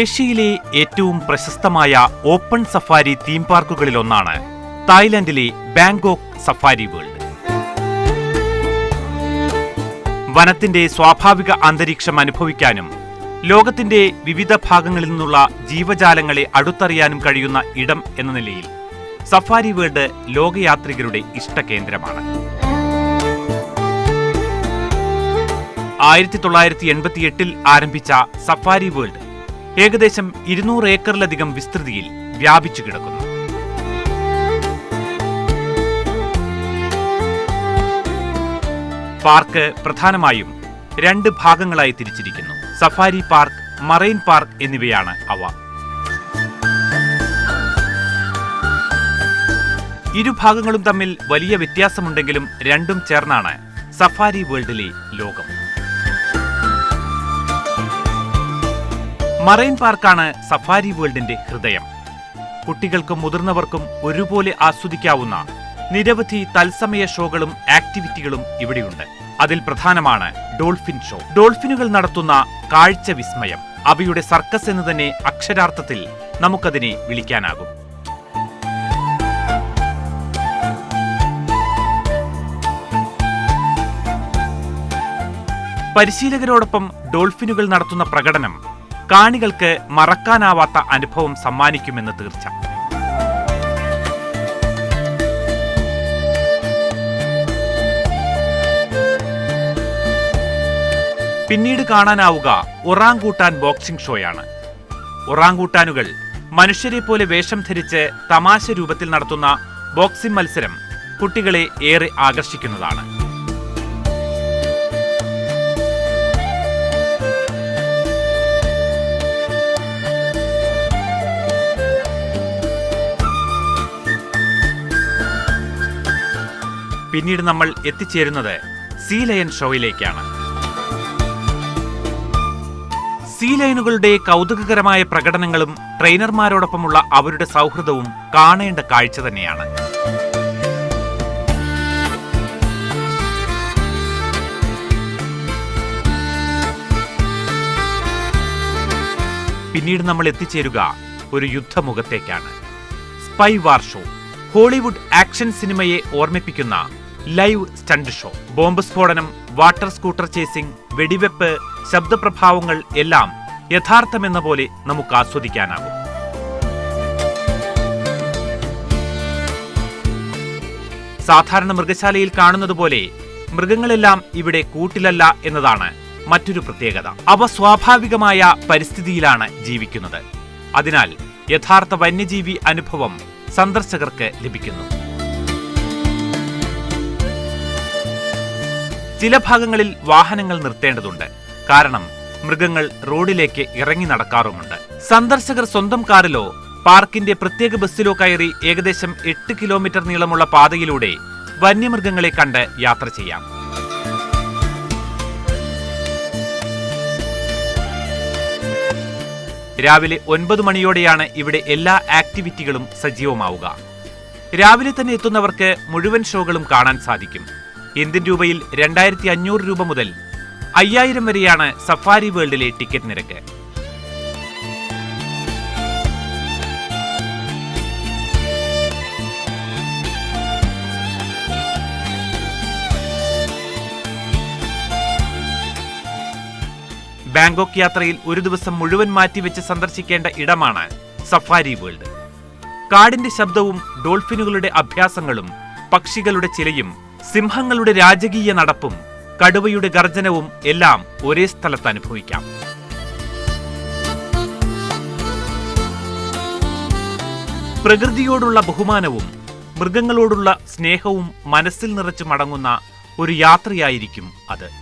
ഏഷ്യയിലെ ഏറ്റവും പ്രശസ്തമായ ഓപ്പൺ സഫാരി തീം പാർക്കുകളിലൊന്നാണ് തായ്ലൻഡിലെ ബാങ്കോക്ക് സഫാരി വേൾഡ്. വനത്തിന്റെ സ്വാഭാവിക അന്തരീക്ഷം അനുഭവിക്കാനും ലോകത്തിന്റെ വിവിധ ഭാഗങ്ങളിൽ നിന്നുള്ള ജീവജാലങ്ങളെ അടുത്തറിയാനും കഴിയുന്ന ഇടം എന്ന നിലയിൽ സഫാരി വേൾഡ് ലോകയാത്രികരുടെ ഇഷ്ടകേന്ദ്രമാണ്. ആയിരത്തി തൊള്ളായിരത്തി എൺപത്തിയെട്ടിൽ ആരംഭിച്ച സഫാരി വേൾഡ് ഏകദേശം ഇരുന്നൂറ് ഏക്കറിലധികം വിസ്തൃതിയിൽ വ്യാപിച്ചു കിടക്കുന്നു. പാർക്ക് പ്രധാനമായും രണ്ട് ഭാഗങ്ങളായി തിരിച്ചിരിക്കുന്നു. സഫാരി പാർക്ക് മറൈൻ പാർക്ക് എന്നിവയാണ് അവ. ഇരുഭാഗങ്ങളും തമ്മിൽ വലിയ വ്യത്യാസമുണ്ടെങ്കിലും രണ്ടും ചേർന്നാണ് സഫാരി വേൾഡിലെ ലോകം. മറൈൻ പാർക്കാണ് സഫാരി വേൾഡിന്റെ ഹൃദയം. കുട്ടികൾക്കും മുതിർന്നവർക്കും ഒരുപോലെ ആസ്വദിക്കാവുന്ന നിരവധി തത്സമയ ഷോകളും ആക്ടിവിറ്റികളും ഇവിടെയുണ്ട്. അതിൽ പ്രധാനമാണ് ഡോൾഫിൻ ഷോ. ഡോൾഫിനുകൾ നടത്തുന്ന കാഴ്ച വിസ്മയം അവയുടെ സർക്കസ് എന്ന് തന്നെ അക്ഷരാർത്ഥത്തിൽ നമുക്കതിനെ വിളിക്കാനാകും. പരിശീലകരോടൊപ്പം ഡോൾഫിനുകൾ നടത്തുന്ന പ്രകടനം കാണികൾക്ക് മറക്കാനാവാത്ത അനുഭവം സമ്മാനിക്കുമെന്ന് തീർച്ച. പിന്നീട് കാണാനാവുക ഒറാങ്കൂട്ടാൻ ബോക്സിംഗ് ഷോയാണ്. ഒറാങ്കൂട്ടാനുകൾ മനുഷ്യരെ പോലെ വേഷം ധരിച്ച് തമാശ രൂപത്തിൽ നടത്തുന്ന ബോക്സിംഗ് മത്സരം കുട്ടികളെ ഏറെ ആകർഷിക്കുന്നതാണ്. പിന്നീട് നമ്മൾ എത്തിച്ചേരുന്നത് സീ ലയൻ ഷോയിലേക്കാണ്. സീ ലയനുകളുടെ കൗതുകകരമായ പ്രകടനങ്ങളും ട്രെയിനർമാരോടൊപ്പമുള്ള അവരുടെ സൗഹൃദവും കാണേണ്ട കാഴ്ച തന്നെയാണ്. പിന്നീട് നമ്മൾ എത്തിച്ചേരുക ഒരു യുദ്ധമുഖത്തേക്കാണ്. Spy war show Hollywood action സിനിമയെ ഓർമ്മിപ്പിക്കുന്ന ലൈവ് സ്റ്റണ്ട് ഷോ. ബോംബ് സ്ഫോടനം വാട്ടർ സ്കൂട്ടർ ചേസിംഗ് വെടിവെപ്പ് ശബ്ദപ്രഭാവങ്ങൾ എല്ലാം യഥാർത്ഥമെന്ന പോലെ നമുക്ക് ആസ്വദിക്കാനാകും. സാധാരണ മൃഗശാലയിൽ കാണുന്നത് പോലെ മൃഗങ്ങളെല്ലാം ഇവിടെ കൂട്ടിലല്ല എന്നതാണ് മറ്റൊരു പ്രത്യേകത. അവ സ്വാഭാവികമായ പരിസ്ഥിതിയിലാണ് ജീവിക്കുന്നത്. അതിനാൽ യഥാർത്ഥ വന്യജീവി അനുഭവം സന്ദർശകർക്ക് ലഭിക്കുന്നു. ചില ഭാഗങ്ങളിൽ വാഹനങ്ങൾ നിർത്തേണ്ടതുണ്ട്. കാരണം മൃഗങ്ങൾ റോഡിലേക്ക് ഇറങ്ങി നടക്കാറുമുണ്ട്. സന്ദർശകർ സ്വന്തം കാറിലോ പാർക്കിന്റെ പ്രത്യേക ബസ്സിലോ കയറി ഏകദേശം എട്ട് കിലോമീറ്റർ നീളമുള്ള പാതയിലൂടെ വന്യമൃഗങ്ങളെ കണ്ട് യാത്ര ചെയ്യാം. രാവിലെ ഒൻപത് മണിയോടെയാണ് ഇവിടെ എല്ലാ ആക്ടിവിറ്റികളും സജീവമാവുക. രാവിലെ തന്നെ എത്തുന്നവർക്ക് മുഴുവൻ ഷോകളും കാണാൻ സാധിക്കും. ഇന്ത്യൻ രൂപയിൽ രണ്ടായിരത്തി അഞ്ഞൂറ് രൂപ മുതൽ അയ്യായിരം വരെയാണ് സഫാരി വേൾഡിലെ ടിക്കറ്റ് നിരക്ക്. ബാങ്കോക്ക് യാത്രയിൽ ഒരു ദിവസം മുഴുവൻ മാറ്റിവെച്ച് സന്ദർശിക്കേണ്ട ഇടമാണ് സഫാരി വേൾഡ്. കാടിന്റെ ശബ്ദവും ഡോൾഫിനുകളുടെ അഭ്യാസങ്ങളും പക്ഷികളുടെ ചിലയും സിംഹങ്ങളുടെ രാജകീയ നടപ്പും കടുവയുടെ ഗർജനവും എല്ലാം ഒരേ സ്ഥലത്ത് അനുഭവിക്കാം. പ്രകൃതിയോടുള്ള ബഹുമാനവും മൃഗങ്ങളോടുള്ള സ്നേഹവും മനസ്സിൽ നിറച്ചു മടങ്ങുന്ന ഒരു യാത്രയായിരിക്കും അത്.